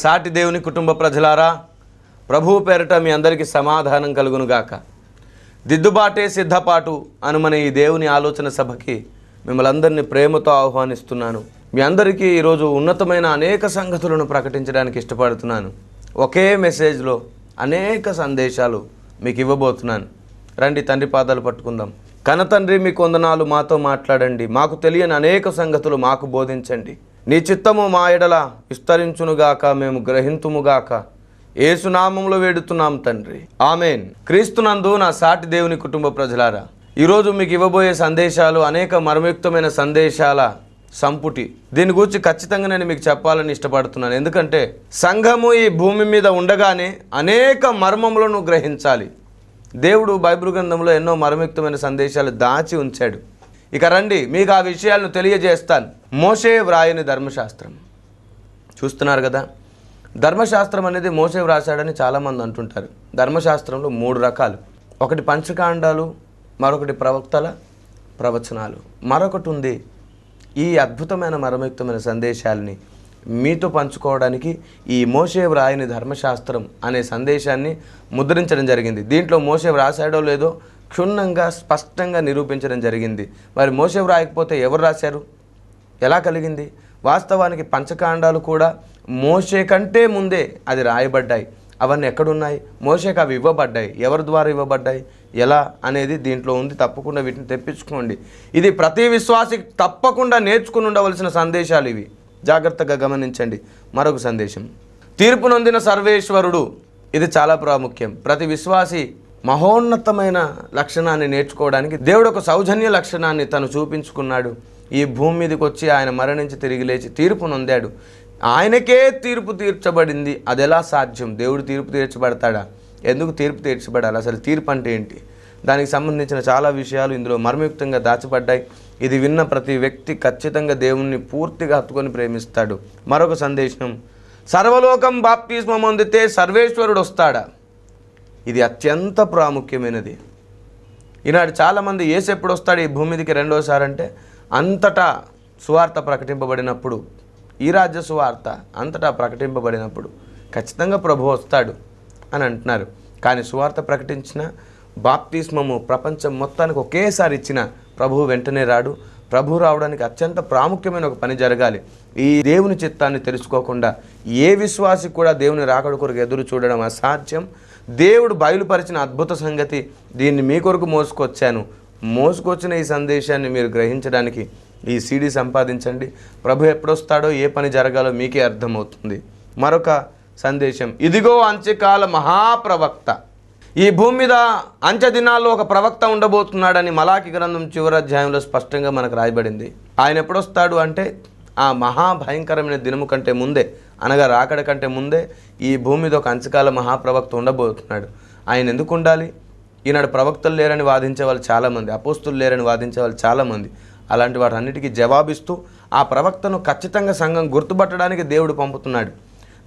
సాటి దేవుని కుటుంబ ప్రజలారా ప్రభువు పేరట మీ అందరికీ సమాధానం కలుగునుగాక. దిద్దుబాటే సిద్ధపాటు అను మన ఈ దేవుని ఆలోచన సభకి మిమ్మల్ని అందరినీ ప్రేమతో ఆహ్వానిస్తున్నాను. మీ అందరికీ ఈరోజు ఉన్నతమైన అనేక సంగతులను ప్రకటించడానికి ఇష్టపడుతున్నాను. ఒకే మెసేజ్లో అనేక సందేశాలు మీకు ఇవ్వబోతున్నాను. రండి తండ్రి పాదాలు పట్టుకుందాం. కనతండ్రి మీ కొందనాలు మాతో మాట్లాడండి. మాకు తెలియని అనేక సంగతులు మాకు బోధించండి. నీ చిత్తము మా ఎడల విస్తరించునుగాక మేము గ్రహింతుముగాక. ఏసునామంలో వేడుతున్నాం తండ్రి. ఆమెన్. క్రీస్తునందు నా సాటి దేవుని కుటుంబ ప్రజలారా ఈరోజు మీకు ఇవ్వబోయే సందేశాలు అనేక మర్మయుక్తమైన సందేశాల సంపుటి. దీని గురించి ఖచ్చితంగా నేను మీకు చెప్పాలని ఇష్టపడుతున్నాను. ఎందుకంటే సంఘము ఈ భూమి మీద ఉండగానే అనేక మర్మములను గ్రహించాలి. దేవుడు బైబిల్ గ్రంథంలో ఎన్నో మర్మయుక్తమైన సందేశాలు దాచి ఉంచాడు. ఇక రండి మీకు ఆ విషయాలను తెలియజేస్తాను. మోషే వ్రాయని ధర్మశాస్త్రం. చూస్తున్నారు కదా? ధర్మశాస్త్రం అనేది మోసే వ్రాశాడని చాలామంది అంటుంటారు. ధర్మశాస్త్రంలో మూడు రకాలు. ఒకటి పంచకాండాలు మరొకటి ప్రవక్తల ప్రవచనాలు. మరొకటి ఉంది ఈ అద్భుతమైన మరమయుక్తమైన సందేశాలని మీతో పంచుకోవడానికి ఈ మోసే వ్రాయని ధర్మశాస్త్రం అనే సందేశాన్ని ముద్రించడం జరిగింది. దీంట్లో మోసే వ్రాసాడో లేదో క్షుణ్ణంగా స్పష్టంగా నిరూపించడం జరిగింది. మరి మోసే వ్రాయకపోతే ఎవరు రాశారు? ఎలా కలిగింది? వాస్తవానికి పంచకాండాలు కూడా మోషే కంటే ముందే అది రాయబడ్డాయి. అవన్నీ ఎక్కడున్నాయి? మోషేకి అవి ఇవ్వబడ్డాయి. ఎవరి ద్వారా ఇవ్వబడ్డాయి? ఎలా అనేది దీంట్లో ఉంది. తప్పకుండా వీటిని తెప్పించుకోండి. ఇది ప్రతి విశ్వాసికి తప్పకుండా నేర్చుకుని ఉండవలసిన సందేశాలు ఇవి. జాగ్రత్తగా గమనించండి. మరొక సందేశం. తీర్పు నొందిన సర్వేశ్వరుడు. ఇది చాలా ప్రాముఖ్యం. ప్రతి విశ్వాసి మహోన్నతమైన లక్షణాన్ని నేర్చుకోవడానికి దేవుడు ఒక సౌజన్య లక్షణాన్ని తను చూపించుకున్నాడు. ఈ భూమి మీదకి వచ్చి ఆయన మరణించి తిరిగి లేచి తీర్పు నొందాడు. ఆయనకే తీర్పు తీర్చబడింది. అది ఎలా సాధ్యం? దేవుడు తీర్పు తీర్చబడతాడా? ఎందుకు తీర్పు తీర్చబడాలి? అసలు తీర్పు అంటే ఏంటి? దానికి సంబంధించిన చాలా విషయాలు ఇందులో మర్మయుక్తంగా దాచబడ్డాయి. ఇది విన్న ప్రతి వ్యక్తి ఖచ్చితంగా దేవుణ్ణి పూర్తిగా హత్తుకొని ప్రేమిస్తాడు. మరొక సందేశం. సర్వలోకం బాప్తిస్మం అందితే సర్వేశ్వరుడు వస్తాడా? ఇది అత్యంత ప్రాముఖ్యమైనది. ఈనాడు చాలామంది ఏసు ఎప్పుడు వస్తాడు ఈ భూమిదికి రెండోసారి అంటే? అంతటా సువార్త ప్రకటింపబడినప్పుడు ఈ రాజ్య సువార్త అంతటా ప్రకటింపబడినప్పుడు ఖచ్చితంగా ప్రభు వస్తాడు అని అంటున్నారు. కానీ సువార్త ప్రకటించిన బాప్తిస్మము ప్రపంచం మొత్తానికి ఒకేసారి ఇచ్చిన ప్రభువు వెంటనే రాడు. ప్రభు రావడానికి అత్యంత ప్రాముఖ్యమైన ఒక పని జరగాలి. ఈ దేవుని చిత్తాన్ని తెలుసుకోకుండా ఏ విశ్వాసి కూడా దేవుని రాకడ కొరకు ఎదురు చూడడం అసాధ్యం. దేవుడు బయలుపరిచిన అద్భుత సంగతి దీన్ని మీ కొరకు మోసుకొచ్చాను. మోసుకొచ్చిన ఈ సందేశాన్ని మీరు గ్రహించడానికి ఈ సీడీ సంపాదించండి. ప్రభు ఎప్పుడొస్తాడో ఏ పని జరగాలో మీకే అర్థమవుతుంది. మరొక సందేశం ఇదిగో అంత్యకాల మహాప్రవక్త. ఈ భూమి మీద అంత్య దినాల్లో ఒక ప్రవక్త ఉండబోతున్నాడని మలాకి గ్రంథం చివరి అధ్యాయంలో స్పష్టంగా మనకు రాయబడింది. ఆయన ఎప్పుడొస్తాడు అంటే ఆ మహాభయంకరమైన దినము కంటే ముందే అనగా రాకడ కంటే ముందే ఈ భూమి మీద ఒక అంచకాల మహాప్రవక్త ఉండబోతున్నాడు. ఆయన ఎందుకు ఉండాలి? ఈనాడు ప్రవక్తలు లేరని వాదించే వాళ్ళు చాలామంది అపోస్తులు లేరని వాదించే వాళ్ళు చాలామంది. అలాంటి వాటన్నిటికీ జవాబిస్తూ ఆ ప్రవక్తను ఖచ్చితంగా సంఘం గుర్తుపట్టడానికి దేవుడు పంపుతున్నాడు.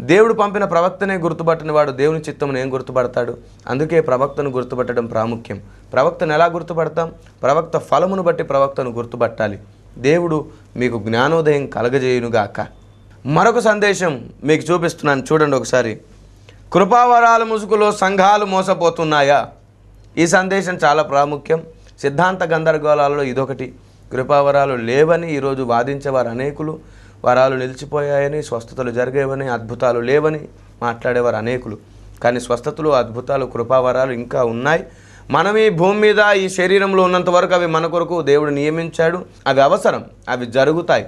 దేవుడు పంపిన ప్రవక్తనే గుర్తుపట్టని వాడు దేవుని చిత్తమును ఏం గుర్తుపడతాడు? అందుకే ప్రవక్తను గుర్తుపట్టడం ప్రాముఖ్యం. ప్రవక్తను ఎలా గుర్తుపడతాం? ప్రవక్త ఫలమును బట్టి ప్రవక్తను గుర్తుపట్టాలి. దేవుడు మీకు జ్ఞానోదయం కలగజేయునుగాక. మరొక సందేశం మీకు చూపిస్తున్నాను చూడండి ఒకసారి. కృపావరాల ముసుగులో సంఘాలు మోసపోతున్నాయా? ఈ సందేశం చాలా ప్రాముఖ్యం. సిద్ధాంత గందరగోళాలలో ఇదొకటి. కృపావరాలు లేవని ఈరోజు వాదించేవారు అనేకులు. వరాలు నిలిచిపోయాయని స్వస్థతలు జరిగేవని అద్భుతాలు లేవని మాట్లాడేవారు అనేకులు. కానీ స్వస్థతలు అద్భుతాలు కృపావరాలు ఇంకా ఉన్నాయి. మనం ఈ భూమి మీద ఈ శరీరంలో ఉన్నంత వరకు అవి మన కొరకు దేవుడు నియమించాడు. అవి అవసరం అవి జరుగుతాయి.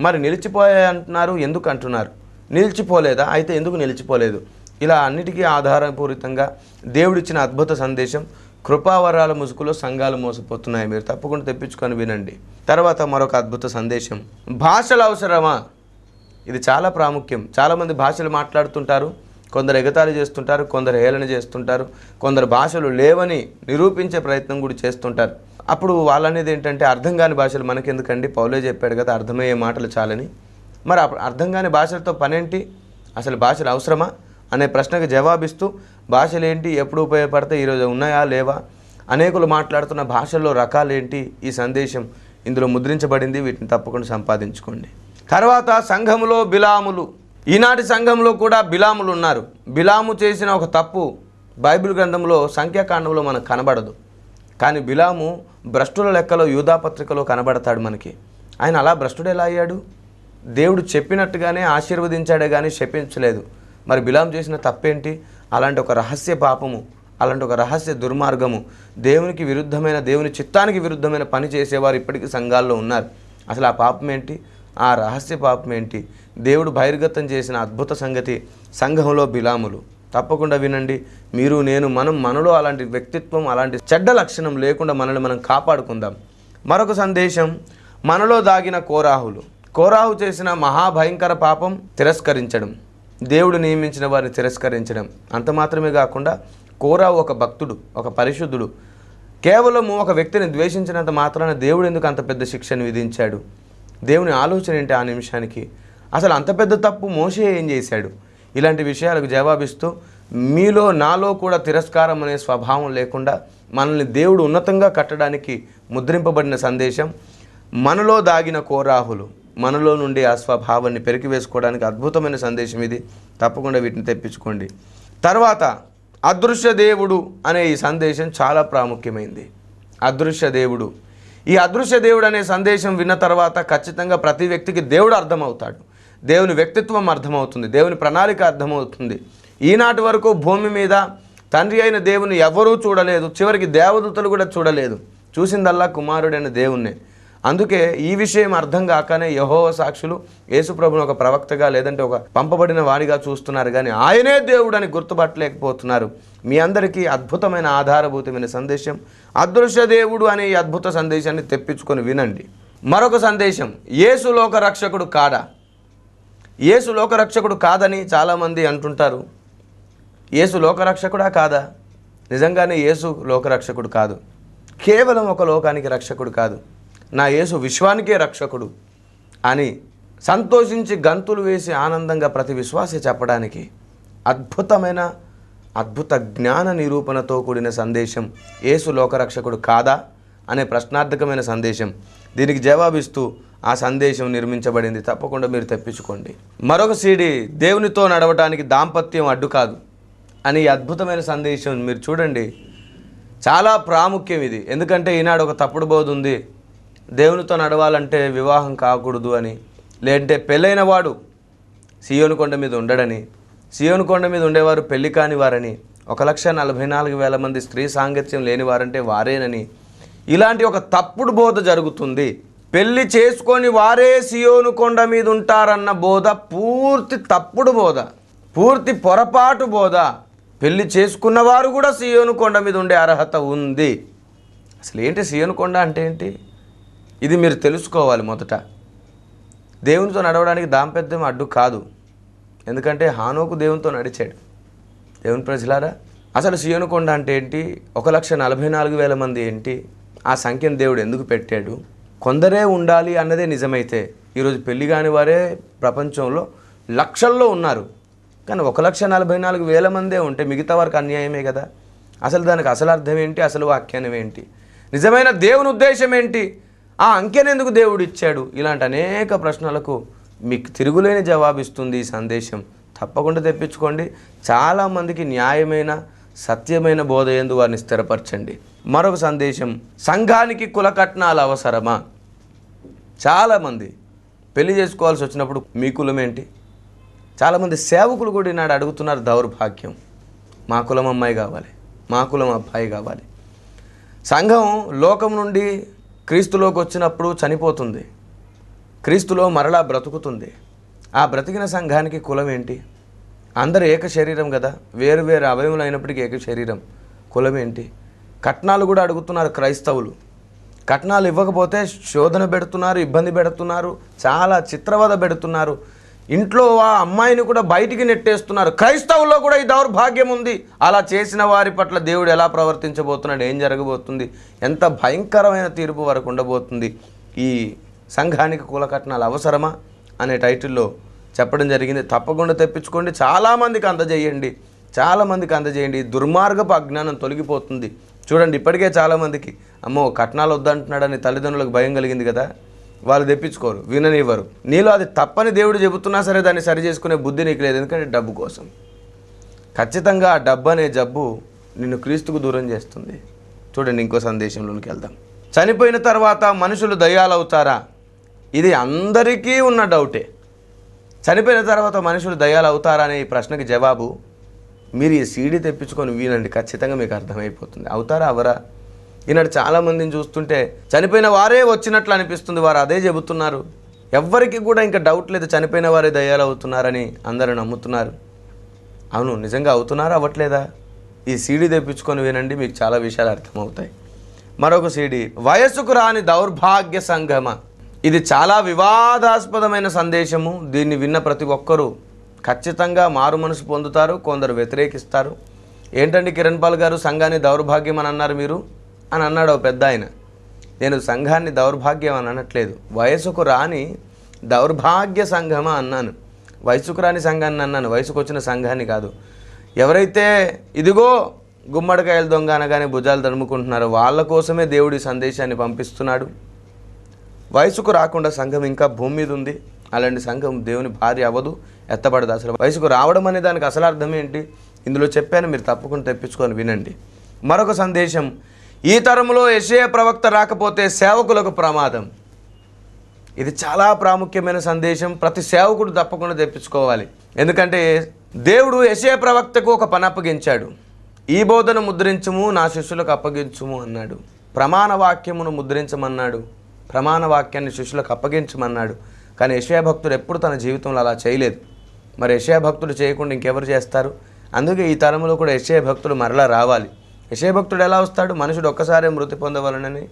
మరి నిలిచిపోయాయి అంటున్నారు ఎందుకు అంటున్నారు? నిలిచిపోలేదా? అయితే ఎందుకు నిలిచిపోలేదు? ఇలా అన్నిటికీ ఆధారపూరితంగా దేవుడిచ్చిన అద్భుత సందేశం. కృపావరాల ముసుగులో సంఘాలు మోసపోతున్నాయి. మీరు తప్పకుండా తెప్పించుకొని వినండి. తర్వాత మరొక అద్భుత సందేశం. భాషల అవసరమా? ఇది చాలా ప్రాముఖ్యం. చాలామంది భాషలు మాట్లాడుతుంటారు కొందరు ఎగతాళి చేస్తుంటారు కొందరు హేళన చేస్తుంటారు కొందరు భాషలు లేవని నిరూపించే ప్రయత్నం కూడా చేస్తుంటారు. అప్పుడు వాళ్ళనేది ఏంటంటే అర్థం కాని భాషలు మనకెందుకండి? పౌలే చెప్పాడు కదా అర్థమయ్యే మాటలు చాలని. మరి అప్పుడు అర్థం కాని భాషలతో పనేంటి? అసలు భాషలు అవసరమా? అనే ప్రశ్నకు జవాబిస్తూ భాషలు ఏంటి ఎప్పుడు ఉపయోగపడతాయి? ఈరోజు ఉన్నాయా? లేవా? అనేకులు మాట్లాడుతున్న భాషల్లో రకాలేంటి? ఈ సందేశం ఇందులో ముద్రించబడింది. వీటిని తప్పకుండా సంపాదించుకోండి. తర్వాత సంఘములో బిలాములు. ఈనాటి సంఘంలో కూడా బిలాములు ఉన్నారు. బిలాము చేసిన ఒక తప్పు బైబిల్ గ్రంథంలో సంఖ్యాకాండంలో మనకు కనబడదు. కానీ బిలాము భ్రష్టుల లెక్కలో యూధాపత్రికలో కనబడతాడు మనకి. ఆయన అలా భ్రష్టుడు ఎలా అయ్యాడు? దేవుడు చెప్పినట్టుగానే ఆశీర్వదించాడే కానీ శపించలేదు. మరి బిలాం చేసిన తప్పేంటి? అలాంటి ఒక రహస్య పాపము అలాంటి ఒక రహస్య దుర్మార్గము దేవునికి విరుద్ధమైన దేవుని చిత్తానికి విరుద్ధమైన పని చేసేవారు ఇప్పటికీ సంఘాల్లో ఉన్నారు. అసలు ఆ పాపం ఏంటి? ఆ రహస్య పాపం ఏంటి? దేవుడు బహిర్గతం చేసిన అద్భుత సంగతి సంఘంలో బిలాములు. తప్పకుండా వినండి మీరు నేను మనం మనలో అలాంటి వ్యక్తిత్వం అలాంటి చెడ్డ లక్షణం లేకుండా మనల్ని మనం కాపాడుకుందాం. మరొక సందేశం మనలో దాగిన కోరాహులు. కోరాహు చేసిన మహాభయంకర పాపం తిరస్కరించడం. దేవుడు నియమించిన వారిని తిరస్కరించడం. అంత మాత్రమే కాకుండా కోరా ఒక భక్తుడు ఒక పరిశుద్ధుడు. కేవలము ఒక వ్యక్తిని ద్వేషించినంత మాత్రాన దేవుడు ఎందుకు అంత పెద్ద శిక్షను విధించాడు? దేవుని ఆలోచన ఏంటి ఆ నిమిషానికి? అసలు అంత పెద్ద తప్పు మోసే ఏం చేశాడు? ఇలాంటి విషయాలకు జవాబిస్తూ మీలో నాలో కూడా తిరస్కారం అనే స్వభావం లేకుండా మనల్ని దేవుడు ఉన్నతంగా కట్టడానికి ముద్రింపబడిన సందేశం మనలో దాగిన కోరాహులు. మనలో నుండి ఆ స్వభావాన్ని పెరికివేసుకోవడానికి అద్భుతమైన సందేశం ఇది. తప్పకుండా వీటిని తెప్పించుకోండి. తర్వాత అదృశ్య దేవుడు అనే ఈ సందేశం చాలా ప్రాముఖ్యమైంది. అదృశ్య దేవుడు. ఈ అదృశ్య దేవుడు అనే సందేశం విన్న తర్వాత ఖచ్చితంగా ప్రతి వ్యక్తికి దేవుడు అర్థమవుతాడు. దేవుని వ్యక్తిత్వం అర్థమవుతుంది. దేవుని ప్రణాళిక అర్థమవుతుంది. ఈనాటి వరకు భూమి మీద తండ్రి అయిన దేవుని ఎవరూ చూడలేదు. చివరికి దేవదూతలు కూడా చూడలేదు. చూసిందల్లా కుమారుడైన దేవుణ్ణే. అందుకే ఈ విషయం అర్థం కాకనే యహోవ సాక్షులు యేసుప్రభుని ఒక ప్రవక్తగా లేదంటే ఒక పంపబడిన వాడిగా చూస్తున్నారు. కానీ ఆయనే దేవుడని గుర్తుపట్టలేకపోతున్నారు. మీ అందరికీ అద్భుతమైన ఆధారభూతమైన సందేశం. అదృశ్య దేవుడు అనే ఈ అద్భుత సందేశాన్ని తెప్పించుకొని వినండి. మరొక సందేశం. యేసు లోక రక్షకుడు కాడా? యేసు లోకరక్షకుడు కాదని చాలామంది అంటుంటారు. యేసు లోకరక్షకుడా కాదా? నిజంగానే యేసు లోకరక్షకుడు కాదు. కేవలం ఒక లోకానికి రక్షకుడు కాదు. నా యేసు విశ్వానికే రక్షకుడు అని సంతోషించి గంతులు వేసి ఆనందంగా ప్రతి విశ్వాసి చెప్పడానికి అద్భుతమైన అద్భుత జ్ఞాన నిరూపణతో కూడిన సందేశం యేసు లోకరక్షకుడు కాదా అనే ప్రశ్నార్థకమైన సందేశం. దీనికి జవాబిస్తూ ఆ సందేశం నిర్మించబడింది. తప్పకుండా మీరు తెప్పించుకోండి. మరొక సీడీ దేవునితో నడవటానికి దాంపత్యం అడ్డు కాదు అని ఈ అద్భుతమైన సందేశం మీరు చూడండి. చాలా ప్రాముఖ్యం ఇది. ఎందుకంటే ఈనాడు ఒక తప్పుడు బోధ ఉంది. దేవునితో నడవాలంటే వివాహం కాకూడదు అని. లేదంటే పెళ్ళైన వాడు సియోను కొండ మీద ఉండడని సియోను కొండ మీద ఉండేవారు పెళ్ళి కాని వారని ఒక లక్ష నలభై నాలుగు వేల మంది స్త్రీ సాంగత్యం లేని వారంటే వారేనని. ఇలాంటి ఒక తప్పుడు బోధ జరుగుతుంది. పెళ్ళి చేసుకొని వారే సియోను కొండ మీద ఉంటారన్న బోధ పూర్తి తప్పుడు బోధ పూర్తి పొరపాటు బోధ. పెళ్ళి చేసుకున్నవారు కూడా సియోను కొండ మీద ఉండే అర్హత ఉంది. అసలు ఏంటి సియోను కొండ అంటే ఏంటి? ఇది మీరు తెలుసుకోవాలి మొదట. దేవునితో నడవడానికి దాంపత్యం అడ్డు కాదు. ఎందుకంటే హానోకు దేవునితో నడిచాడు. దేవుని ప్రజలారా అసలు సీయోనుకొండ అంటే ఏంటి? ఒక లక్ష నలభై నాలుగు వేల మంది ఏంటి? ఆ సంఖ్యను దేవుడు ఎందుకు పెట్టాడు? కొందరే ఉండాలి అన్నదే నిజమైతే ఈరోజు పెళ్ళి కాని వారే ప్రపంచంలో లక్షల్లో ఉన్నారు. కానీ ఒక లక్ష నలభై నాలుగు వేల మందే ఉంటే మిగతా వారికి అన్యాయమే కదా? అసలు దానికి అసలు అర్థం ఏంటి? అసలు వాక్యానం ఏంటి? నిజమైన దేవుని ఉద్దేశం ఏంటి? ఆ అంకెను ఎందుకు దేవుడు ఇచ్చాడు? ఇలాంటి అనేక ప్రశ్నలకు మీకు తిరుగులేని జవాబిస్తుంది ఈ సందేశం. తప్పకుండా తెప్పించుకోండి. చాలామందికి న్యాయమైన సత్యమైన బోధ ఎందు వారిని స్థిరపరచండి. మరొక సందేశం సంఘానికి కుల కట్నాలు అవసరమా? చాలామంది పెళ్ళి చేసుకోవాల్సి వచ్చినప్పుడు మీ కులం ఏంటి? చాలామంది సేవకులు కూడా ఈనాడు అడుగుతున్నారు దౌర్భాగ్యం. మా కులం అమ్మాయి కావాలి మా కులం అబ్బాయి కావాలి. సంఘం లోకం నుండి క్రీస్తులోకి వచ్చినప్పుడు చనిపోతుంది. క్రీస్తులో మరలా బ్రతుకుతుంది. ఆ బ్రతికిన సంఘానికి కులం ఏంటి? అందరు ఏక శరీరం కదా. వేరు వేరు అవయములు అయినప్పటికీ ఏక శరీరం. కులం ఏంటి? కట్నాలు కూడా అడుగుతున్నారు క్రైస్తవులు. కట్నాలు ఇవ్వకపోతే శోధన పెడుతున్నారు ఇబ్బంది పెడుతున్నారు చాలా చిత్రవద పెడుతున్నారు. ఇంట్లో ఆ అమ్మాయిని కూడా బయటికి నెట్టేస్తున్నారు. క్రైస్తవుల్లో కూడా ఈ దౌర్భాగ్యం ఉంది. అలా చేసిన వారి పట్ల దేవుడు ఎలా ప్రవర్తించబోతున్నాడు? ఏం జరగబోతుంది? ఎంత భయంకరమైన తీర్పు వరకు ఉండబోతుంది? ఈ సంఘానికి కుల కట్నాలు అవసరమా? అనే టైటిల్లో చెప్పడం జరిగింది. తప్పకుండా తెప్పించుకోండి. చాలామందికి అందజేయండి. చాలామందికి అందజేయండి. దుర్మార్గపు అజ్ఞానం తొలగిపోతుంది. చూడండి ఇప్పటికే చాలామందికి అమ్మో కట్నాలు వద్దంటున్నాడని తల్లిదండ్రులకు భయం కలిగింది కదా? వాళ్ళు తెప్పించుకోరు విననివ్వరు. నీలో అది తప్పని దేవుడు చెబుతున్నా సరే దాన్ని సరి చేసుకునే బుద్ధి నీకు లేదు ఎందుకంటే డబ్బు కోసం. ఖచ్చితంగా ఆ డబ్బు అనే జబ్బు నిన్ను క్రీస్తుకు దూరం చేస్తుంది. చూడండి ఇంకో సందేశంలోనికి వెళ్దాం. చనిపోయిన తర్వాత మనుషులు దయాలవుతారా? ఇది అందరికీ ఉన్న డౌటే. చనిపోయిన తర్వాత మనుషులు దయాలు అవుతారా అనే ఈ ప్రశ్నకి జవాబు మీరు ఈ సీడీ తెప్పించుకొని వినండి ఖచ్చితంగా మీకు అర్థమైపోతుంది. అవుతారా అవరా? ఈనాడు చాలామందిని చూస్తుంటే చనిపోయిన వారే వచ్చినట్లు అనిపిస్తుంది. వారు అదే చెబుతున్నారు. ఎవ్వరికి కూడా ఇంకా డౌట్ లేదు చనిపోయిన వారే దయ్యాలు అవుతున్నారని అందరూ నమ్ముతున్నారు. అవును నిజంగా అవుతున్నారా? అవ్వట్లేదా? ఈ సీడీ తెప్పించుకొని వినండి మీకు చాలా విషయాలు అర్థమవుతాయి. మరొక సీడీ వయస్సుకు రాని దౌర్భాగ్య సంగమ ఇది చాలా వివాదాస్పదమైన సందేశము. దీన్ని విన్న ప్రతి ఒక్కరూ ఖచ్చితంగా మారు మనసు పొందుతారు కొందరు వ్యతిరేకిస్తారు. ఏంటండి కిరణ్ పాల్ గారు సంఘాన్ని దౌర్భాగ్యం అని అన్నారు మీరు? అని అన్నాడు ఒక పెద్ద ఆయన నేను సంఘాన్ని దౌర్భాగ్యం అని అనట్లేదు. వయసుకు రాని దౌర్భాగ్య సంఘమా అన్నాను. వయసుకు రాని సంఘాన్ని అన్నాను. వయసుకు వచ్చిన సంఘాన్ని కాదు. ఎవరైతే ఇదిగో గుమ్మడికాయలు దొంగ అనగానే భుజాలు తడుముకుంటున్నారో వాళ్ళ కోసమే దేవుడి సందేశాన్ని పంపిస్తున్నాడు. వయసుకు రాకుండా సంఘం ఇంకా భూమి మీద ఉంది. అలాంటి సంఘం దేవుని భార్య అవ్వదు ఎత్తబడదు అసలు. వయసుకు రావడం అనే దానికి అసలు అర్థం ఏంటి? ఇందులో చెప్పాను మీరు తప్పకుండా తెప్పించుకొని వినండి. మరొక సందేశం ఈ తరంలో యశయ ప్రవక్త రాకపోతే సేవకులకు ప్రమాదం. ఇది చాలా ప్రాముఖ్యమైన సందేశం. ప్రతి సేవకుడు తప్పకుండా తెప్పించుకోవాలి. ఎందుకంటే దేవుడు యశయ ప్రవక్తకు ఒక పని అప్పగించాడు. ఈ బోధను ముద్రించుము నా శిష్యులకు అప్పగించుము అన్నాడు. ప్రమాణ వాక్యమును ముద్రించమన్నాడు. ప్రమాణ వాక్యాన్ని శిష్యులకు అప్పగించమన్నాడు. కానీ యశయ భక్తుడు ఎప్పుడు తన జీవితంలో అలా చేయలేదు. మరి యశయ భక్తుడు చేయకుండా ఇంకెవరు చేస్తారు? అందుకే ఈ తరంలో కూడా యశయ భక్తులు మరలా రావాలి. యశయభక్తుడు ఎలా వస్తాడు? మనుషుడు ఒక్కసారే మృతి పొందవలనని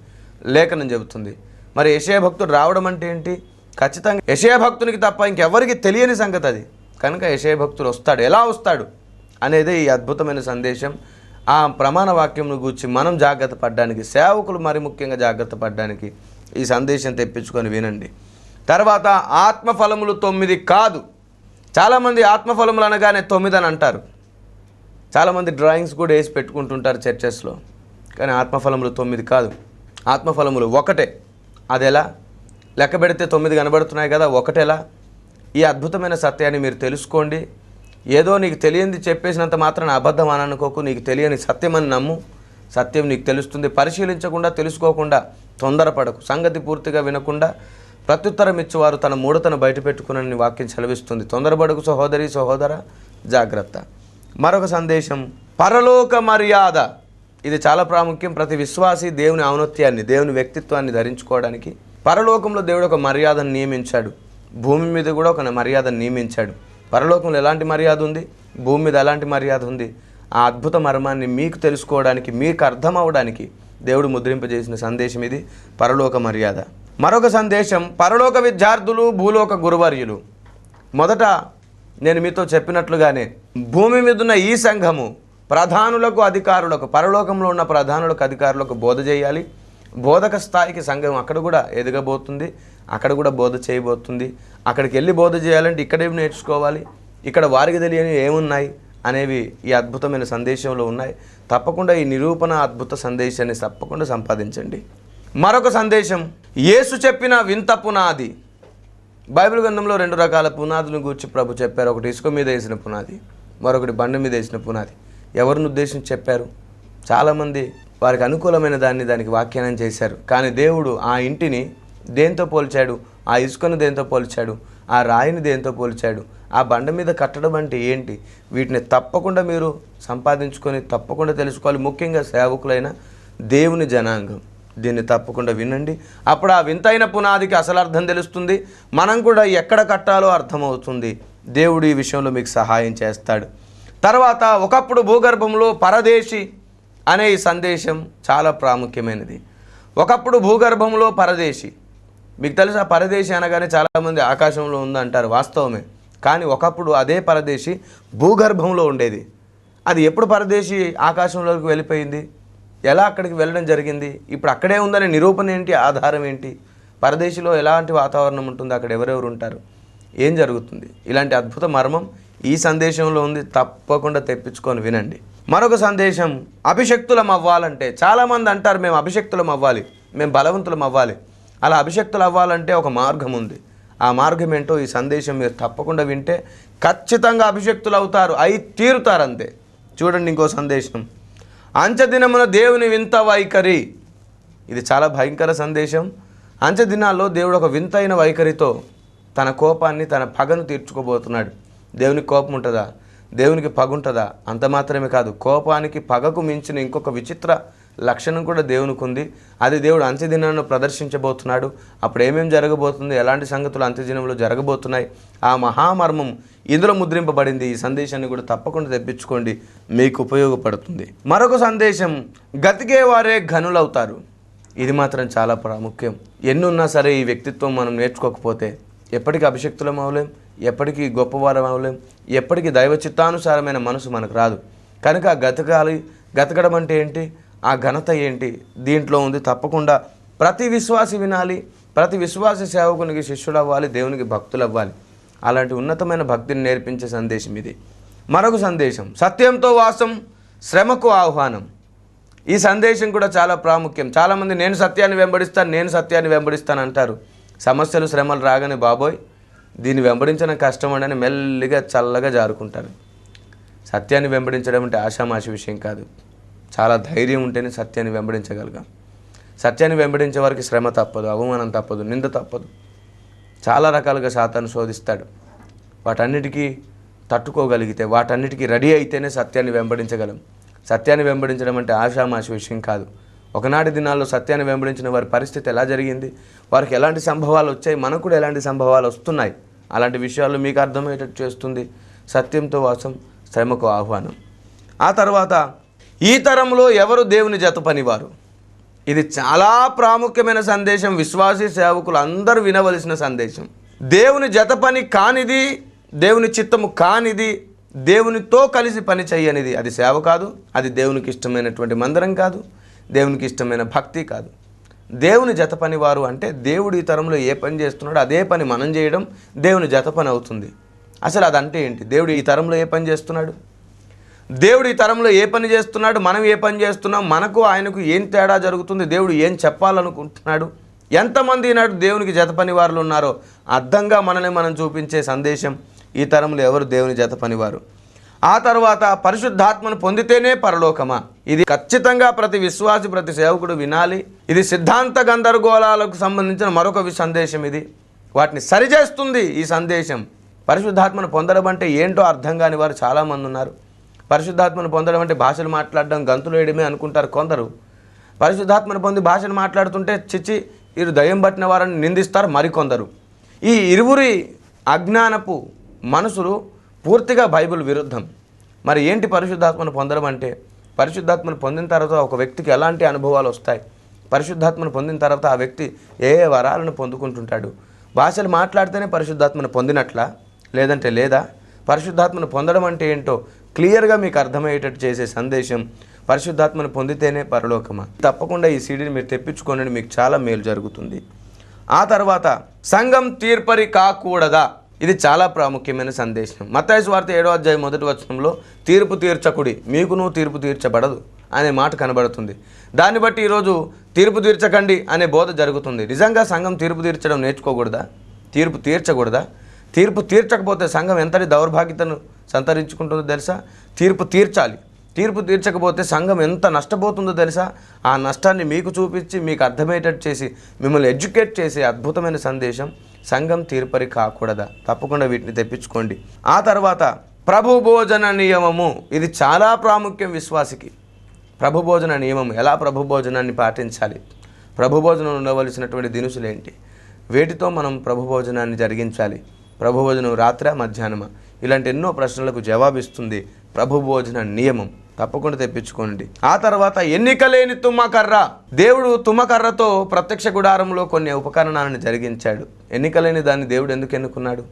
లేఖనం చెబుతుంది. మరి యశయభక్తుడు రావడం అంటే ఏంటి? ఖచ్చితంగా యశయభక్తునికి తప్ప ఇంకెవరికి తెలియని సంగతి అది. కనుక యశయభక్తుడు వస్తాడు. ఎలా వస్తాడు? అనేది ఈ అద్భుతమైన సందేశం. ఆ ప్రమాణ వాక్యంను గూర్చి మనం జాగ్రత్త పడడానికి సేవకులు మరి ముఖ్యంగా జాగ్రత్త పడడానికి ఈ సందేశం తెప్పించుకొని వినండి. తర్వాత ఆత్మఫలములు తొమ్మిది కాదు. చాలామంది ఆత్మఫలములు అనగానే తొమ్మిది అని అంటారు. చాలామంది డ్రాయింగ్స్ కూడా వేసి పెట్టుకుంటుంటారు చర్చెస్లో. కానీ ఆత్మఫలములు తొమ్మిది కాదు. ఆత్మఫలములు ఒకటే. అది ఎలా లెక్క పెడితే తొమ్మిది కనబడుతున్నాయి కదా ఒకటెలా? ఈ అద్భుతమైన సత్యాన్ని మీరు తెలుసుకోండి. ఏదో నీకు తెలియంది చెప్పేసినంత మాత్రం అబద్ధం అని అనుకోకు. నీకు తెలియని సత్యం అని నమ్ము. సత్యం నీకు తెలుస్తుంది. పరిశీలించకుండా తెలుసుకోకుండా తొందరపడకు. సంగతి పూర్తిగా వినకుండా ప్రత్యుత్తరం ఇచ్చేవారు తన మూడతను బయటపెట్టుకునని వాక్యం సెలవిస్తుంది. తొందరపడకు సహోదరి సహోదర జాగ్రత్త. మరొక సందేశం. పరలోక మర్యాద. ఇది చాలా ప్రాముఖ్యం ప్రతి విశ్వాసి దేవుని ఔన్నత్యాన్ని దేవుని వ్యక్తిత్వాన్ని ధరించుకోవడానికి. పరలోకంలో దేవుడు ఒక మర్యాదను నియమించాడు. భూమి మీద కూడా ఒక మర్యాదను నియమించాడు. పరలోకంలో ఎలాంటి మర్యాద ఉంది? భూమి మీద ఎలాంటి మర్యాద ఉంది? ఆ అద్భుత మర్మాన్ని మీకు తెలుసుకోవడానికి మీకు అర్థం అవడానికి దేవుడు ముద్రింపజేసిన సందేశం ఇది పరలోక మర్యాద. మరొక సందేశం పరలోక విద్యార్థులు భూలోక గురువర్యులు. మొదట నేను మీతో చెప్పినట్లుగానే భూమి మీద ఉన్న ఈ సంఘము ప్రధానులకు అధికారులకు పరలోకంలో ఉన్న ప్రధానులకు అధికారులకు బోధ చేయాలి. బోధక స్థాయికి సంఘం అక్కడ కూడా ఎదగబోతుంది అక్కడ కూడా బోధ చేయబోతుంది. అక్కడికి వెళ్ళి బోధ చేయాలంటే ఇక్కడేమి నేర్చుకోవాలి. ఇక్కడ వారికి తెలియని ఏమున్నాయి అనేవి ఈ అద్భుతమైన సందేశంలో ఉన్నాయి. తప్పకుండా ఈ నిరూపణ అద్భుత సందేశాన్ని తప్పకుండా సంపాదించండి. మరొక సందేశం యేసు చెప్పిన వింత పునాది బైబిల్ గ్రంథంలో రెండు రకాల పునాదులను గురించి ప్రభు చెప్పారు. ఒకటి ఇసుక మీద వేసిన పునాది మరొకటి బండ మీద వేసిన పునాది. ఎవరిని ఉద్దేశించి చెప్పారు? చాలామంది వారికి అనుకూలమైన దాన్ని దానికి వ్యాఖ్యానం చేశారు. కానీ దేవుడు ఆ ఇంటిని దేంతో పోల్చాడు? ఆ ఇసుకను దేంతో పోల్చాడు? ఆ రాయిని దేంతో పోల్చాడు? ఆ బండ మీద కట్టడం అంటే ఏంటి? వీటిని తప్పకుండా మీరు సంపాదించుకొని తప్పకుండా తెలుసుకోవాలి. ముఖ్యంగా సేవకులైన దేవుని జనాంగం. దీన్ని తప్పకుండా వినండి. అప్పుడు ఆ వింతైన పునాదికి అసలు అర్థం తెలుస్తుంది. మనం కూడా ఎక్కడ కట్టాలో అర్థమవుతుంది. దేవుడు ఈ విషయంలో మీకు సహాయం చేస్తాడు. తర్వాత ఒకప్పుడు భూగర్భంలో పరదేశి అనే ఈ సందేశం చాలా ప్రాముఖ్యమైనది. ఒకప్పుడు భూగర్భంలో పరదేశి. మీకు తెలుసా పరదేశి అనగానే చాలామంది ఆకాశంలో ఉందంటారు వాస్తవమే. కానీ ఒకప్పుడు అదే పరదేశి భూగర్భంలో ఉండేది. అది ఎప్పుడు పరదేశి ఆకాశంలోకి వెళ్ళిపోయింది? ఎలా అక్కడికి వెళ్ళడం జరిగింది? ఇప్పుడు అక్కడే ఉందనే నిరూపణ ఏంటి? ఆధారం ఏంటి? పరదేశిలో ఎలాంటి వాతావరణం ఉంటుంది? అక్కడ ఎవరెవరు ఉంటారు? ఏం జరుగుతుంది? ఇలాంటి అద్భుత మర్మం ఈ సందేశంలో ఉంది. తప్పకుండా తెప్పించుకొని వినండి. మరొక సందేశం అభిషక్తులం అవ్వాలంటే చాలామంది అంటారు మేము అభిషక్తులం అవ్వాలి. మేము బలవంతులం అవ్వాలి. అలా అభిషక్తులు అవ్వాలంటే ఒక మార్గం ఉంది. ఆ మార్గం ఏంటో ఈ సందేశం మీరు తప్పకుండా వింటే ఖచ్చితంగా అభిషక్తులు అవుతారు అయి తీరుతారు అంతే. చూడండి ఇంకో సందేశం. అంచెదినమున దేవుని వింత వైఖరి. ఇది చాలా భయంకర సందేశం. అంచదినాల్లో దేవుడు ఒక వింతైన వైఖరితో తన కోపాన్ని తన పగను తీర్చుకోబోతున్నాడు. దేవునికి కోపం ఉంటుందా దేవునికి పగుంటుందా? అంత మాత్రమే కాదు. కోపానికి పగకు మించిన ఇంకొక విచిత్ర లక్షణం కూడా దేవునికి ఉంది. అది దేవుడు అంత్యదినాన్ని ప్రదర్శించబోతున్నాడు. అప్పుడు ఏమేమి జరగబోతుంది? ఎలాంటి సంగతులు అంత్యదినంలో జరగబోతున్నాయి? ఆ మహామర్మం ఇందులో ముద్రింపబడింది. ఈ సందేశాన్ని కూడా తప్పకుండా తెప్పించుకోండి. మీకు ఉపయోగపడుతుంది. మరొక సందేశం. గతికే వారే ఘనులవుతారు. ఇది మాత్రం చాలా ప్రాముఖ్యం ఎన్నున్నా సరే ఈ వ్యక్తిత్వం మనం నేర్చుకోకపోతే ఎప్పటికీ అభిషక్తులం అవలేం ఎప్పటికీ గొప్పవారం అవలేం ఎప్పటికీ దైవ చిత్తానుసారమైన మనసు మనకు రాదు. కనుక ఆ గతకాలి గతకడం అంటే ఏంటి? ఆ ఘనత ఏంటి? దీంట్లో ఉంది తప్పకుండా ప్రతి విశ్వాసి వినాలి ప్రతి విశ్వాస సేవకునికి శిష్యుడు అవ్వాలి దేవునికి భక్తులు అవ్వాలి అలాంటి ఉన్నతమైన భక్తిని నేర్పించే సందేశం ఇది. మరొక సందేశం సత్యంతో వాసం శ్రమకు ఆహ్వానం. ఈ సందేశం కూడా చాలా ప్రాముఖ్యం. చాలామంది నేను సత్యాన్ని వెంబడిస్తాను నేను సత్యాన్ని వెంబడిస్తాను అంటారు సమస్యలు శ్రమలు రాగానే బాబోయ్ దీన్ని వెంబడించడం కష్టం అని మెల్లిగా చల్లగా జారుకుంటారు. సత్యాన్ని వెంబడించడం అంటే ఆషామాషి విషయం కాదు. చాలా ధైర్యం ఉంటేనే సత్యాన్ని వెంబడించగలగాం. సత్యాన్ని వెంబడించే వారికి శ్రమ తప్పదు అవమానం తప్పదు నింద తప్పదు. చాలా రకాలుగా శాతాన్ని శోధిస్తాడు. వాటన్నిటికీ తట్టుకోగలిగితే వాటన్నిటికీ రెడీ అయితేనే సత్యాన్ని వెంబడించగలం. సత్యాన్ని వెంబడించడం అంటే ఆషామాషి విషయం కాదు. ఒకనాటి దినాల్లో సత్యాన్ని వెంబడించిన వారి పరిస్థితి ఎలా జరిగింది? వారికి ఎలాంటి సంభవాలు వచ్చాయి? మనకు కూడా ఎలాంటి సంభవాలు వస్తున్నాయి? అలాంటి విషయాలు మీకు అర్థమయ్యేటట్టు చేస్తుంది సత్యంతో వాసం శ్రమకు ఆహ్వానం. ఆ తర్వాత ఈ తరంలో ఎవరు దేవుని జత పనివారు? ఇది చాలా ప్రాముఖ్యమైన సందేశం. విశ్వాసీ సేవకులు అందరూ వినవలసిన సందేశం. దేవుని జత పని కానిది దేవుని చిత్తము కానిది దేవునితో కలిసి పని చేయనిది అది సేవ కాదు. అది దేవునికి ఇష్టమైనటువంటి మందిరం కాదు. దేవునికి ఇష్టమైన భక్తి కాదు. దేవుని జత పని వారు అంటే దేవుడు ఈ తరంలో ఏ పని చేస్తున్నాడో అదే పని మనం చేయడం దేవుని జత పని అవుతుంది. అసలు అదంటే ఏంటి? దేవుడు ఈ తరంలో ఏ పని చేస్తున్నాడు? దేవుడు ఈ తరంలో ఏ పని చేస్తున్నాడు? మనం ఏ పని చేస్తున్నాం? మనకు ఆయనకు ఏం తేడా జరుగుతుంది? దేవుడు ఏం చెప్పాలనుకుంటున్నాడు? ఎంతమంది ఈనాడు దేవునికి జత పని ఉన్నారో అర్థంగా మనల్ని మనం చూపించే సందేశం ఈ తరంలో ఎవరు దేవుని జత పనివారు? ఆ తర్వాత పరిశుద్ధాత్మను పొందితేనే పరలోకమా? ఇది ఖచ్చితంగా ప్రతి విశ్వాసి ప్రతి సేవకుడు వినాలి. ఇది సిద్ధాంత గందరగోళాలకు సంబంధించిన మరొక సందేశం ఇది. వాటిని సరిచేస్తుంది ఈ సందేశం. పరిశుద్ధాత్మను పొందడం అంటే ఏంటో అర్థం కాని వారు చాలామంది ఉన్నారు. పరిశుద్ధాత్మను పొందడం అంటే భాషలు మాట్లాడడం గంతులు వేయడమే అనుకుంటారు కొందరు. పరిశుద్ధాత్మను పొంది భాషను మాట్లాడుతుంటే చిచ్చి వీరు దయ్యం పట్టిన వారని నిందిస్తారు మరికొందరు. ఈ ఇరువురి అజ్ఞానపు మనసులు పూర్తిగా బైబిల్ విరుద్ధం. మరి ఏంటి పరిశుద్ధాత్మను పొందడం అంటే? పరిశుద్ధాత్మను పొందిన తర్వాత ఒక వ్యక్తికి ఎలాంటి అనుభవాలు వస్తాయి? పరిశుద్ధాత్మను పొందిన తర్వాత ఆ వ్యక్తి ఏ ఏ వరాలను పొందుకుంటుంటాడు? భాషలు మాట్లాడితేనే పరిశుద్ధాత్మను పొందినట్లా? లేదంటే లేదా? పరిశుద్ధాత్మను పొందడం అంటే ఏంటో క్లియర్గా మీకు అర్థమయ్యేటట్టు చేసే సందేశం పరిశుద్ధాత్మను పొందితేనే పరలోకమా? తప్పకుండా ఈ సీడీని మీరు తెప్పించుకోనండి మీకు చాలా మేలు జరుగుతుంది. ఆ తర్వాత సంఘం తీర్పరి కాకూడదా? ఇది చాలా ప్రాముఖ్యమైన సందేశం. మత్తాయి వార్త ఏడో అధ్యాయం మొదటి వచనంలో తీర్పు తీర్చకుడి మీకును తీర్పు తీర్చబడదు అనే మాట కనబడుతుంది. దాన్ని బట్టి ఈరోజు తీర్పు తీర్చకండి అనే బోధ జరుగుతుంది. నిజంగా సంఘం తీర్పు తీర్చడం నేర్చుకోకూడదా? తీర్పు తీర్చకూడదా? తీర్పు తీర్చకపోతే సంఘం ఎంతటి దౌర్భాగ్యతను సంతరించుకుంటుందో తెలుసా? తీర్పు తీర్చాలి. తీర్పు తీర్చకపోతే సంఘం ఎంత నష్టపోతుందో తెలుసా? ఆ నష్టాన్ని మీకు చూపించి మీకు అర్థమయ్యేటట్టు చేసి మిమ్మల్ని ఎడ్యుకేట్ చేసే అద్భుతమైన సందేశం సంఘం తీర్పరి కాకూడదా? తప్పకుండా వీటిని తెప్పించుకోండి. ఆ తర్వాత ప్రభు భోజన నియమము. ఇది చాలా ప్రాముఖ్యం విశ్వాసికి. ప్రభు భోజన నియమం ఎలా ప్రభు భోజనాన్ని పాటించాలి? ప్రభు భోజనం ఉండవలసినటువంటి దినుసులు ఏంటి? వేటితో మనం ప్రభు భోజనాన్ని జరిగించాలి? ప్రభు భోజనం రాత్ర మధ్యాహ్నమా? ఇలాంటి ఎన్నో ప్రశ్నలకు జవాబిస్తుంది ప్రభు భోజన నియమం. తప్పకుండా తెప్పించుకోండి ఆ తర్వాత ఎన్నికలేని తుమ్మకర్ర. దేవుడు తుమ్మకర్రతో ప్రత్యక్ష గుడారంలో కొన్ని ఉపకరణాలను జరిగించాడు. ఎన్నికలేని దాన్ని దేవుడు ఎందుకు ఎన్నుకున్నాడు?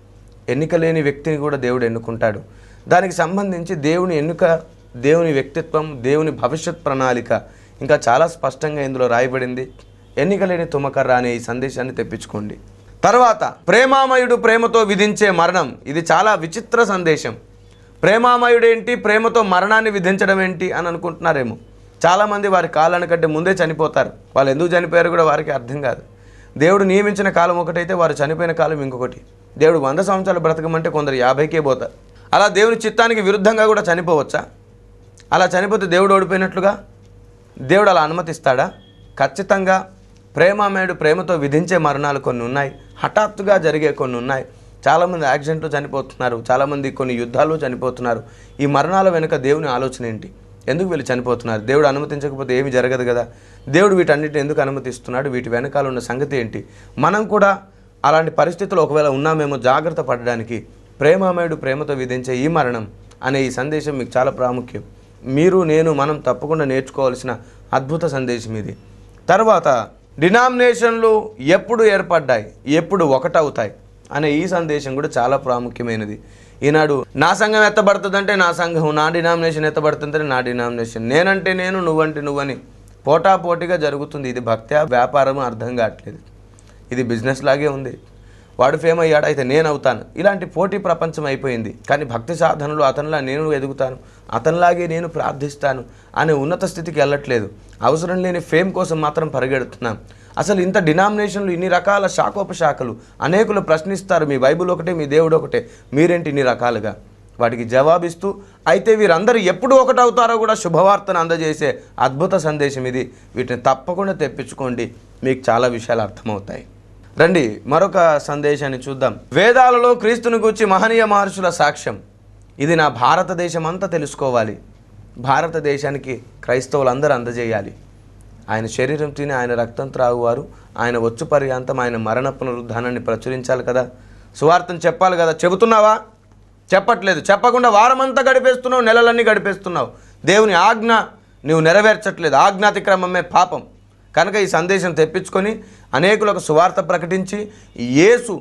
ఎన్నికలేని వ్యక్తిని కూడా దేవుడు ఎన్నుకుంటాడు. దానికి సంబంధించి దేవుని ఎన్నుక దేవుని వ్యక్తిత్వం దేవుని భవిష్యత్ ప్రణాళిక ఇంకా చాలా స్పష్టంగా ఇందులో రాయబడింది. ఎన్నికలేని తుమ్మకర్ర తుమకర్ర అనే ఈ సందేశాన్ని తెప్పించుకోండి. తర్వాత ప్రేమామయుడు ప్రేమతో విధించే మరణం. ఇది చాలా విచిత్ర సందేశం. ప్రేమామయుడేంటి? ప్రేమతో మరణాన్ని విధించడం ఏంటి అని అనుకుంటున్నారేమో. చాలామంది వారి కాలాన్ని కంటే ముందే చనిపోతారు. వాళ్ళు ఎందుకు చనిపోయారు కూడా వారికి అర్థం కాదు. దేవుడు నియమించిన కాలం ఒకటైతే వారు చనిపోయిన కాలం ఇంకొకటి. దేవుడు వంద సంవత్సరాలు బ్రతకమంటే కొందరు యాభైకే పోతారు. అలా దేవుని చిత్తానికి విరుద్ధంగా కూడా చనిపోవచ్చా? అలా చనిపోతే దేవుడు ఓడిపోయినట్లుగా? దేవుడు అలా అనుమతిస్తాడా? ఖచ్చితంగా ప్రేమామయుడు ప్రేమతో విధించే మరణాలు కొన్ని ఉన్నాయి. హఠాత్తుగా జరిగే కొన్ని ఉన్నాయి. చాలామంది యాక్సిడెంట్లు చనిపోతున్నారు. చాలామంది కొన్ని యుద్ధాలు చనిపోతున్నారు. ఈ మరణాల వెనుక దేవుని ఆలోచన ఏంటి? ఎందుకు వీళ్ళు చనిపోతున్నారు? దేవుడు అనుమతించకపోతే ఏమి జరగదు కదా? దేవుడు వీటన్నిటిని ఎందుకు అనుమతిస్తున్నాడు? వీటి వెనకాల ఉన్న సంగతి ఏంటి? మనం కూడా అలాంటి పరిస్థితులు ఒకవేళ ఉన్నామేమో జాగ్రత్త పడడానికి ప్రేమామయుడు ప్రేమతో విధించే ఈ మరణం అనే ఈ సందేశం మీకు చాలా ప్రాముఖ్యం. మీరు నేను మనం తప్పకుండా నేర్చుకోవాల్సిన అద్భుత సందేశం ఇది. తర్వాత డినామినేషన్లు ఎప్పుడు ఏర్పడ్డాయి? ఎప్పుడు ఒకటవుతాయి? అనే ఈ సందేశం కూడా చాలా ప్రాముఖ్యమైనది. ఈనాడు నా సంఘం ఎత్తబడుతుందంటే నా సంఘం నా డినామినేషన్ ఎత్తబడుతుందంటే నా డినామినేషన్. నేనంటే నేను నువ్వంటే నువ్వని పోటాపోటీగా జరుగుతుంది. ఇది భక్త్యా వ్యాపారం అర్థం కావట్లేదు. ఇది బిజినెస్ లాగే ఉంది. వాడు ఫేమ్ అయ్యాడు అయితే నేను అవుతాను. ఇలాంటి పోటీ ప్రపంచం అయిపోయింది. కానీ భక్తి సాధనలు అతనిలా నేను ఎదుగుతాను. అతనిలాగే నేను ప్రార్థిస్తాను అనే ఉన్నత స్థితికి వెళ్ళట్లేదు. అవసరం లేని ఫేమ్ కోసం మాత్రం పరిగెడుతున్నాం. అసలు ఇంత డినామినేషన్లు ఇన్ని రకాల శాఖోపశాఖలు అనేకులు ప్రశ్నిస్తారు. మీ బైబిల్ ఒకటే మీ దేవుడు ఒకటే. మీరేంటి ఇన్ని రకాలుగా? వాటికి జవాబిస్తూ అయితే వీరందరూ ఎప్పుడు ఒకటవుతారో కూడా శుభవార్తను అందజేసే అద్భుత సందేశం ఇది. వీటిని తప్పకుండా తెప్పించుకోండి. మీకు చాలా విషయాలు అర్థమవుతాయి. రండి మరొక సందేశాన్ని చూద్దాం. వేదాలలో క్రీస్తుని గూర్చి మహనీయ మహర్షుల సాక్ష్యం. ఇది నా భారతదేశం అంతా తెలుసుకోవాలి. భారతదేశానికి క్రైస్తవులందరూ అందజేయాలి. ఆయన శరీరం తిని ఆయన రక్తం త్రాగువారు ఆయన వచ్చు పర్యాంతం ఆయన మరణ పునరుద్ధానాన్ని ప్రచురించాలి కదా. సువార్తను చెప్పాలి కదా. చెబుతున్నావా? చెప్పట్లేదు. చెప్పకుండా వారమంతా గడిపేస్తున్నావు నెలలన్నీ గడిపేస్తున్నావు. దేవుని ఆజ్ఞ నువ్వు నెరవేర్చట్లేదు. ఆజ్ఞాతిక్రమమే పాపం. కనుక ఈ సందేశం తెప్పించుకొని అనేకులకు సువార్త ప్రకటించి యేసు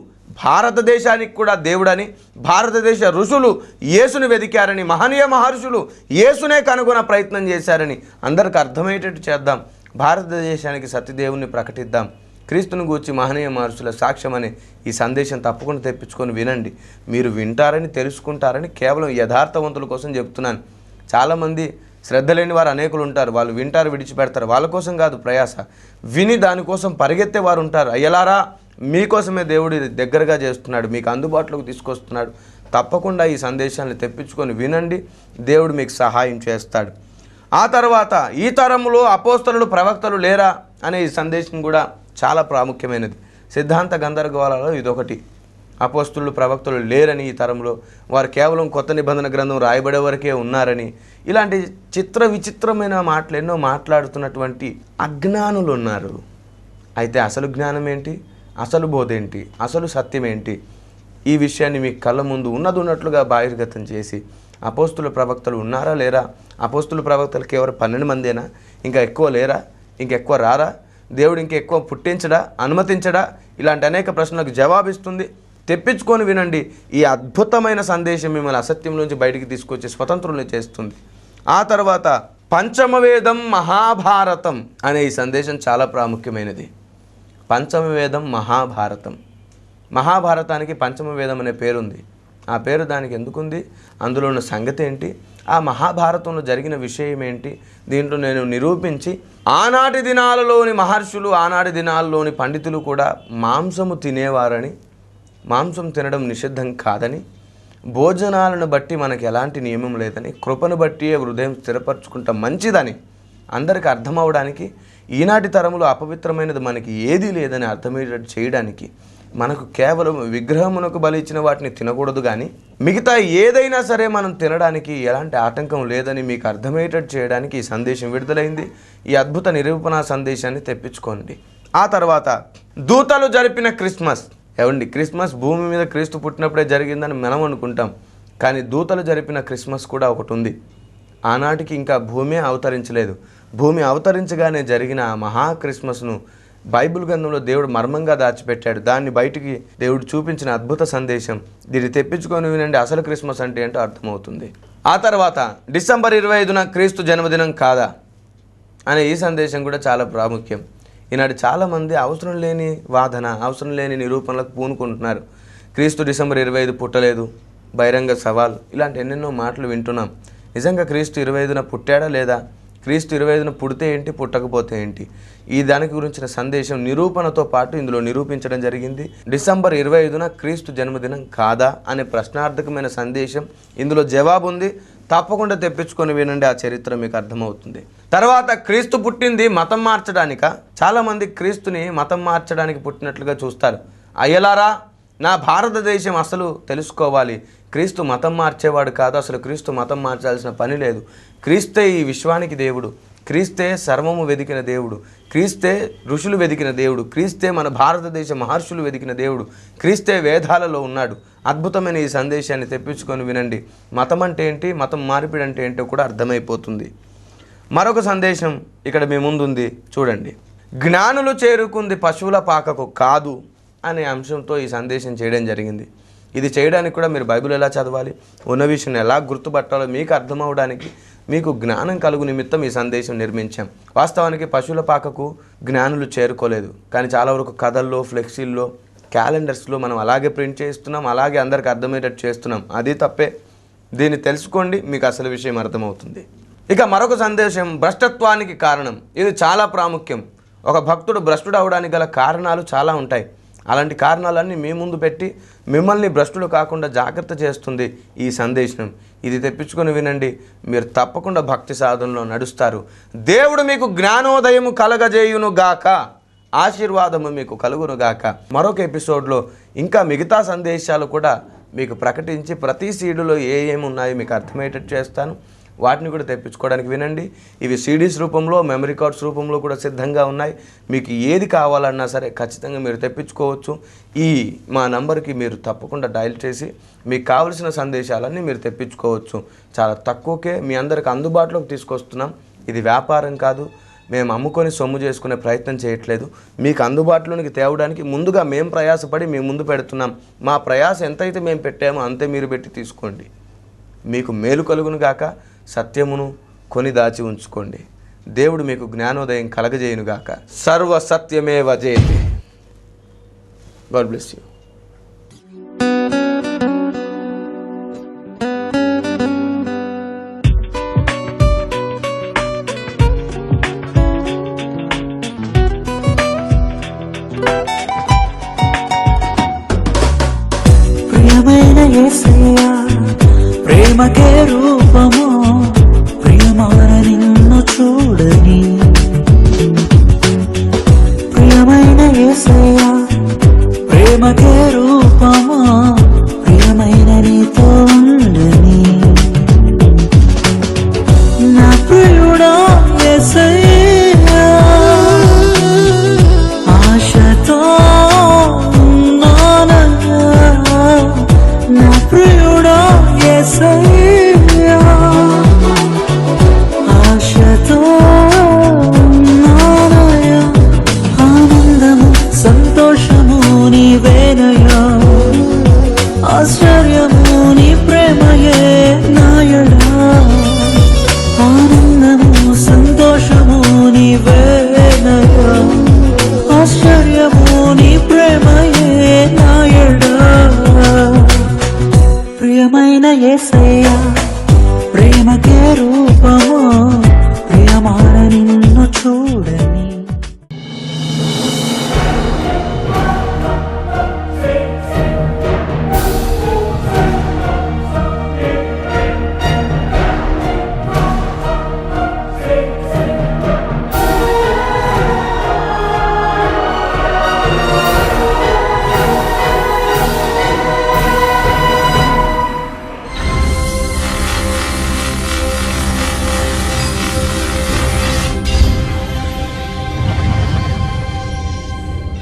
భారతదేశానికి కూడా దేవుడని భారతదేశ ఋషులు యేసుని వెదికారని మహనీయ మహర్షులు యేసునే కనుగొన ప్రయత్నం చేశారని అందరికి అర్థమయ్యేటట్టు చేద్దాం. భారతదేశానికి సత్యదేవుని ప్రకటిద్దాం. క్రీస్తుని గూర్చి మహనీయ మహర్షుల సాక్ష్యం అనే ఈ సందేశం తప్పకుండా తెప్పించుకొని వినండి. మీరు వింటారని తెలుసుకుంటారని కేవలం యథార్థవంతుల కోసం చెప్తున్నాను. చాలామంది శ్రద్ధ లేని వారు అనేకులు ఉంటారు. వాళ్ళు వింటారు విడిచిపెడతారు. వాళ్ళ కోసం కాదు ప్రయాస. విని దానికోసం పరిగెత్తే వారు ఉంటారు. అయ్యలారా మీకోసమే దేవుడు దగ్గరగా చేస్తున్నాడు. మీకు అందుబాటులోకి తీసుకొస్తున్నాడు. తప్పకుండా ఈ సందేశాన్ని తెప్పించుకొని వినండి. దేవుడు మీకు సహాయం చేస్తాడు. ఆ తర్వాత ఈ తరములో అపోస్తలు ప్రవక్తలు లేరా? అనే ఈ సందేశం కూడా చాలా ప్రాముఖ్యమైనది. సిద్ధాంత గందరగోళాలలో ఇదొకటి. అపోస్తులు ప్రవక్తలు లేరని ఈ తరంలో. వారు కేవలం కొత్త నిబంధన గ్రంథం రాయబడే వరకే ఉన్నారని. ఇలాంటి చిత్ర విచిత్రమైన మాటలు ఎన్నో మాట్లాడుతున్నటువంటి అజ్ఞానులు ఉన్నారు. అయితే అసలు జ్ఞానం ఏంటి? అసలు బోధ ఏంటి? అసలు సత్యం ఏంటి? ఈ విషయాన్ని మీ కళ్ళ ముందు ఉన్నది ఉన్నట్లుగా బహిర్గతం చేసి అపోస్తుల ప్రవక్తలు ఉన్నారా లేరా? అపోస్తుల ప్రవక్తలు కేవలం పన్నెండు మందేనా? ఇంకా ఎక్కువ లేరా? ఇంకెక్కువ రారా? దేవుడు ఇంకెక్కువ పుట్టించడా? అనుమతించడా? ఇలాంటి అనేక ప్రశ్నలకు జవాబిస్తుంది. తెప్పించుకొని వినండి. ఈ అద్భుతమైన సందేశం మిమ్మల్ని అసత్యం నుంచి బయటికి తీసుకొచ్చి స్వతంత్రుల్ని చేస్తుంది. ఆ తర్వాత పంచమవేదం మహాభారతం అనే ఈ సందేశం చాలా ప్రాముఖ్యమైనది. పంచమ వేదం మహాభారతం. మహాభారతానికి పంచమ వేదం అనే పేరుంది. ఆ పేరు దానికి ఎందుకుంది? అందులో ఉన్న సంగతి ఏంటి? ఆ మహాభారతంలో జరిగిన విషయం ఏంటి? దీంట్లో నేను నిరూపించి ఆనాటి దినాలలోని మహర్షులు ఆనాటి దినాల్లోని పండితులు కూడా మాంసము తినేవారని మాంసం తినడం నిషిద్ధం కాదని భోజనాలను బట్టి మనకి ఎలాంటి నియమం లేదని కృపను బట్టి హృదయం స్థిరపరచుకుంటాం మంచిదని అందరికి అర్థమవడానికి ఈనాటి తరములో అపవిత్రమైనది మనకి ఏదీ లేదని అర్థమయ్యేటట్టు చేయడానికి మనకు కేవలం విగ్రహమునకు బలి ఇచ్చిన వాటిని తినకూడదు కానీ మిగతా ఏదైనా సరే మనం తినడానికి ఎలాంటి ఆటంకం లేదని మీకు అర్థమయ్యేటట్టు చేయడానికి ఈ సందేశం విడుదలైంది. ఈ అద్భుత నిరూపణ సందేశాన్ని తెప్పించుకోండి. ఆ తర్వాత దూతలు జరిపిన క్రిస్మస్. ఏమండి క్రిస్మస్ భూమి మీద క్రీస్తు పుట్టినప్పుడే జరిగిందని మనం అనుకుంటాం. కానీ దూతలు జరిపిన క్రిస్మస్ కూడా ఒకటి ఉంది. ఆనాటికి ఇంకా భూమి అవతరించలేదు. భూమి అవతరించగానే జరిగిన ఆ మహా క్రిస్మస్ను బైబిల్ గ్రంథంలో దేవుడు మర్మంగా దాచిపెట్టాడు. దాన్ని బయటికి దేవుడు చూపించిన అద్భుత సందేశం. దీన్ని తెప్పించుకొని వినండి అసలు క్రిస్మస్ అంటే ఏంటో అర్థమవుతుంది. ఆ తర్వాత డిసెంబర్ ఇరవై ఐదున క్రీస్తు జన్మదినం కాదా? అనే ఈ సందేశం కూడా చాలా ప్రాముఖ్యం. ఈనాడు చాలామంది అవసరం లేని వాదన అవసరం లేని నిరూపణలకు పూనుకుంటున్నారు. క్రీస్తు డిసెంబర్ ఇరవై ఐదు పుట్టలేదు. బహిరంగ సవాల్. ఇలాంటి ఎన్నెన్నో మాటలు వింటున్నాం. నిజంగా క్రీస్తు ఇరవై ఐదున పుట్టాడా లేదా? క్రీస్తు ఇరవై ఐదున పుడితే ఏంటి పుట్టకపోతే ఏంటి? ఈ దానికి గురించిన సందేశం నిరూపణతో పాటు ఇందులో నిరూపించడం జరిగింది. డిసెంబర్ ఇరవై ఐదున క్రీస్తు జన్మదినం కాదా అనే ప్రశ్నార్థకమైన సందేశం ఇందులో జవాబు ఉంది తప్పకుండా తెప్పించుకొని వినండి ఆ చరిత్ర మీకు అర్థమవుతుంది. తర్వాత క్రీస్తు పుట్టింది మతం మార్చడానిక? చాలామంది క్రీస్తుని మతం మార్చడానికి పుట్టినట్లుగా చూస్తారు. అయ్యలారా నా భారతదేశం అసలు తెలుసుకోవాలి. క్రీస్తు మతం మార్చేవాడు కాదు అసలు క్రీస్తు మతం మార్చాల్సిన పని లేదు. క్రీస్తే ఈ విశ్వానికి దేవుడు. క్రీస్తే సర్వము వెదికిన దేవుడు. క్రీస్తే ఋషులు వెదికిన దేవుడు. క్రీస్తే మన భారతదేశ మహర్షులు వెదికిన దేవుడు. క్రీస్తే వేదాలలో ఉన్నాడు. అద్భుతమైన ఈ సందేశాన్ని తెప్పించుకొని వినండి. మతం అంటే ఏంటి? మతం మార్పిడి అంటే ఏంటో కూడా అర్థమైపోతుంది. మరొక సందేశం ఇక్కడ మీ ముందుంది. చూడండి. జ్ఞానులు చేరుకుంది పశువుల పాకకు కాదు అనే అంశంతో ఈ సందేశం చేయడం జరిగింది. ఇది చేయడానికి కూడా మీరు బైబిల్ ఎలా చదవాలి? ఉన్న విషయం ఎలా గుర్తుపట్టాలో మీకు అర్థమవడానికి మీకు జ్ఞానం కలుగు నిమిత్తం ఈ సందేశం నిర్మించాం. వాస్తవానికి పశువుల పాకకు జ్ఞానులు చేరుకోలేదు. కానీ చాలా వరకు కథల్లో ఫ్లెక్సీల్లో క్యాలెండర్స్లో మనం అలాగే ప్రింట్ చేస్తున్నాం అలాగే అందరికి అర్థమయ్యేటట్టు చేస్తున్నాం. అది తప్పే. దీన్ని తెలుసుకోండి మీకు అసలు విషయం అర్థమవుతుంది. ఇక మరొక సందేశం భ్రష్టత్వానికి కారణం. ఇది చాలా ప్రాముఖ్యం. ఒక భక్తుడు భ్రష్టుడు అవడానికి గల కారణాలు చాలా ఉంటాయి. అలాంటి కారణాలన్నీ మీ ముందు పెట్టి మిమ్మల్ని భ్రష్టులు కాకుండా జాగ్రత్త చేస్తుంది ఈ సందేశం. ఇది తెప్పించుకొని వినండి. మీరు తప్పకుండా భక్తి సాధనలో నడుస్తారు. దేవుడు మీకు జ్ఞానోదయము కలగజేయును గాక ఆశీర్వాదము మీకు కలుగును గాక మరొక ఎపిసోడ్లో ఇంకా మిగతా సందేశాలు కూడా మీకు ప్రకటించి ప్రతి సీడులో ఏ ఏమి ఉన్నాయో మీకు అర్థమయ్యేటట్టు చేస్తాను. వాటిని కూడా తెప్పించుకోవడానికి వినండి. ఇవి సీడీస్ రూపంలో మెమరీ కార్డ్స్ రూపంలో కూడా సిద్ధంగా ఉన్నాయి. మీకు ఏది కావాలన్నా సరే ఖచ్చితంగా మీరు తెప్పించుకోవచ్చు. ఈ మా నంబర్కి మీరు తప్పకుండా డయల్ చేసి మీకు కావలసిన సందేశాలన్నీ మీరు తెప్పించుకోవచ్చు. చాలా తక్కువకే మీ అందరికి అందుబాటులోకి తీసుకొస్తున్నాం. ఇది వ్యాపారం కాదు. మేము అమ్ముకొని సొమ్ము చేసుకునే ప్రయత్నం చేయట్లేదు. మీకు అందుబాటులోనికి తేవడానికి ముందుగా మేము ప్రయాసపడి మేము ముందు పెడుతున్నాం. మా ప్రయాస ఎంతైతే మేము పెట్టామో అంతే మీరు పెట్టి తీసుకోండి. మీకు మేలు కలుగును గాక. సత్యమును కొని దాచి ఉంచుకోండి. దేవుడు మీకు జ్ఞానోదయం కలగజేయునుగాక. సర్వ సత్యమే జయతే గాడ్ బ్లెస్ యూ. ఆశ్చర్యము నీ ప్రేమయే నాయడా ఆనందము సంతోషము నీవే.